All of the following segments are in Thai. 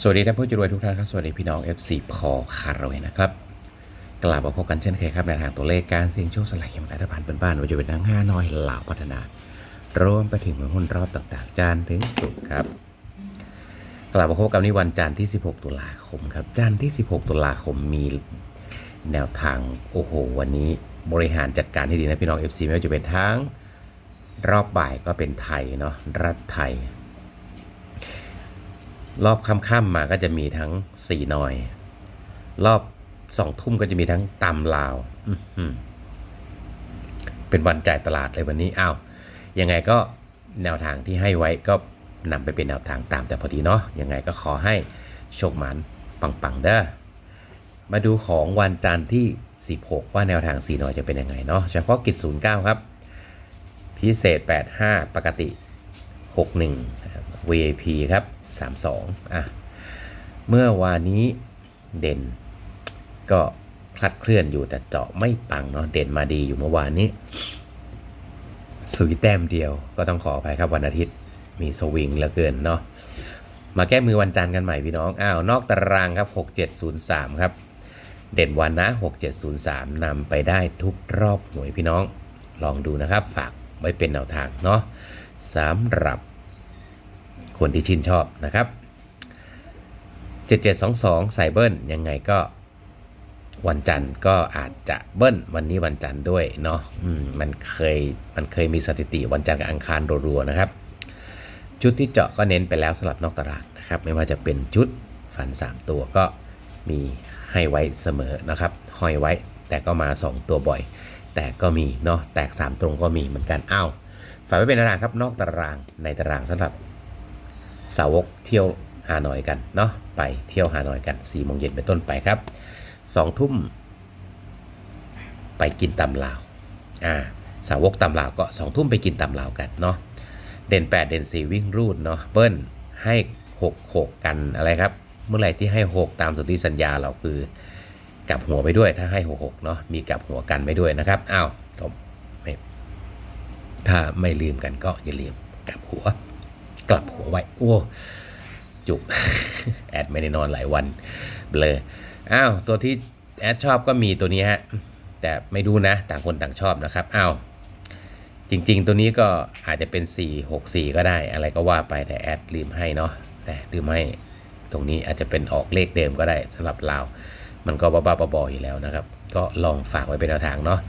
สวัสดีท่านผู้จุรวยทุกท่านครับ สวัสดีพี่น้อง FC พอคารวยนะครับ กลับมาพบกันเช่นเคยครับในทางตัวเลขการเสี่ยงโชคสลากกินแบ่งรัฐบาลเป็นบ้านว่าจะเป็นทั้งห้าน้อยเหล่าพัฒนา รวมไปถึงหุ้นรอบต่างๆ จานถึงสุดครับ กลับมาพบกันในวันจันทร์ที่ 16 ตุลาคมครับ จันทร์ที่ 16 ตุลาคมมีแนวทางโอ้โห วันนี้บริหารจัดการให้ดีนะพี่น้อง FC ไม่ว่าจะเป็นทั้งรอบบ่ายก็เป็นไทยเนาะรัฐไทย รอบค่ำๆมาก็จะมีทั้งสี่หนอย รอบสองทุ่มก็จะมีทั้งตำลาว เป็นวันจ่ายตลาดเลยวันนี้อ้าวยังไงก็แนวทางที่ให้ไว้ก็นำไปเป็นแนวทางตามแต่พอดีเนาะยังไงก็ขอให้โชคหมันปังๆเด้อมาดูของวันจันทร์ที่ 16 ว่าแนวทางสีหน่อยจะเป็นยังไงเนาะเฉพาะกิจ 09 ครับ พิเศษ 85 ปกติ 61นะครับ VIP ครับ 32อะเมื่อวานนี้เด่น ก็คลัดเคลื่อนอยู่แต่เจาะไม่ปังเนาะเด่นมาดีอยู่เมื่อวานนี้ สุยแต้มเดียวก็ต้องขออภัยครับวันอาทิตย์มีสวิงเหลือเกินเนาะมาแก้มือวันจันทร์กันใหม่พี่น้อง อ้าว นอกตารางครับ 6703 ครับ เด่นวันนะ 6703นำไปได้ทุกรอบหน่วยพี่น้อง ลองดูนะครับ ฝากไว้เป็นแนวทางเนาะสำหรับ คนที่ชื่นชอบนะครับ 7722 ใส่เบิ้ลยังไงก็วันจันทร์ก็อาจจะเบิ้ลวันนี้วันจันทร์ด้วยเนาะมมันเคยมันเคยมีสถิติวันจันทร์กับอังคารรัวๆนะครับ ชุดที่เจาะก็เน้นไปแล้วสำหรับนอกตลาดนะครับ ไม่ว่าจะเป็นชุดฟัน 3 ตัวก็มีให้ไว้เสมอนะครับห้อยไว้แต่ก็มา 2 ตัวบ่อย แต่ก็มีเนาะแตก 3 ตรงก็มีเหมือนกันอ้าวฝากไว้เป็นตารางครับนอกตารางในตารางสำหรับ สาวกเที่ยวฮานอยกันเนาะไปเที่ยวฮานอยกัน4ี่โมงเย็นเป็นต้นไปครับสองทุ่มไปกินตำลาวอ่าสาวกตำลาวก็สองทุ่มไปกินตำลาวกันเนาะเด่น 8 เด่น 4 วิ่งรูดเนาะเบิ้ลให้6 6กันอะไรครับ เมื่อไหร่ที่ให้ 6 ตามสนธิสัญญาเราคือกลับหัวไปด้วยถ้าให้ 6 6เนาะมีกลับหัวกันไปด้วยนะครับอ้าวถ้าไม่ลืมกันก็อย่าลืมกลับหัว กลับหัวไว้ โอ้ จุก แอดไม่ได้นอนหลายวันเบลออ้าว ตัวที่แอดชอบก็มีตัวนี้ฮะ แต่ไม่ดูนะ ต่างคนต่างชอบนะครับอ้าวจริง ๆ ตัวนี้ก็อาจจะเป็น 4 6 4 ก็ได้ อะไรก็ว่าไปแต่แอดลืมให้เนาะแต่ลืมให้ตรงนี้อาจจะเป็นออกเลขเดิมก็ได้สำหรับเรามันก็บ้าๆบอๆอยู่แล้วนะครับ ก็ลองฝากไว้เป็นแนวทางเนาะ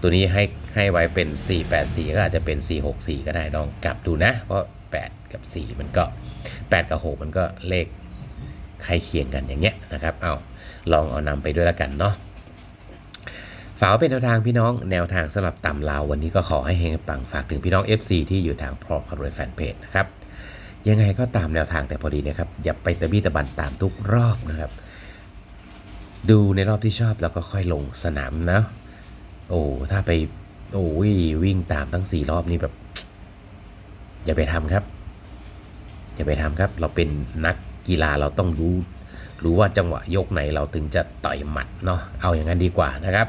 ตัวนี้ให้ให้ไว้เป็น 4 8 4 ก็อาจจะเป็น 4 6 4 ก็ได้ลองกลับดูนะ เพราะ 8 กับ 4 มันก็ 8 กับ 6 มันก็เลขใครเคียงกันอย่างเงี้ยนะครับเอาลองเอานำไปด้วยแล้วกันเนาะฝากเป็นแนวทางพี่น้องแนวทางสำหรับต่ำลาววันนี้ก็ขอให้เฮงปังฝากถึงพี่น้อง FC ที่อยู่ทางพรอคารวยแฟนเพจนะครับยังไงก็ตามแนวทางแต่พอดีนะครับ อย่าไปตะบี้ตะบันตามทุกรอบนะครับ ดูในรอบที่ชอบแล้วก็ค่อยลงสนามนะ โอ้ถ้าไปโอ้ยวิ่งตามทั้งสี่รอบนี้แบบ อย่าไปทำครับ อย่าไปทำครับ เราเป็นนักกีฬาเราต้องรู้ รู้ว่าจังหวะยกไหนเราถึงจะต่อยหมัดเนาะเอาอย่างนั้นดีกว่านะครับ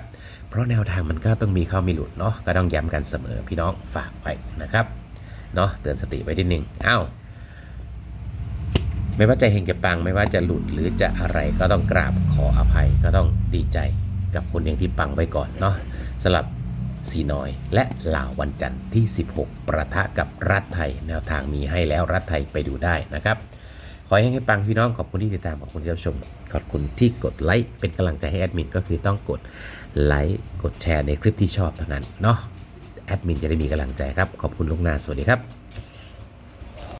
เพราะแนวทางมันก็ต้องมีเข้ามีหลุดเนาะก็ต้องย้ำกันเสมอพี่น้องฝากไว้นะครับเนาะเตือนสติไว้ทีหนึ่งอ้าวไม่ว่าจะเฮงจะปังไม่ว่าจะหลุดหรือจะอะไรก็ต้องกราบขออภัยก็ต้องดีใจกับคนเองที่ปังไว้ก่อนเนาะสำหรับ สีน้อย และลาววันจันทร์ที่ 16 ประทะกับรัฐไทย แนวทางมีให้แล้วรัฐไทยไปดูได้นะครับ ขอให้ให้ปังพี่น้องขอบคุณที่ติดตามขอบคุณที่รับชม ขอบคุณที่กดไลค์เป็นกำลังใจให้แอดมินก็คือต้องกดไลค์กดแชร์ในคลิปที่ชอบเท่านั้นเนาะแอดมินจะได้มีกำลังใจครับขอบคุณลุกนาสวัสดีครับ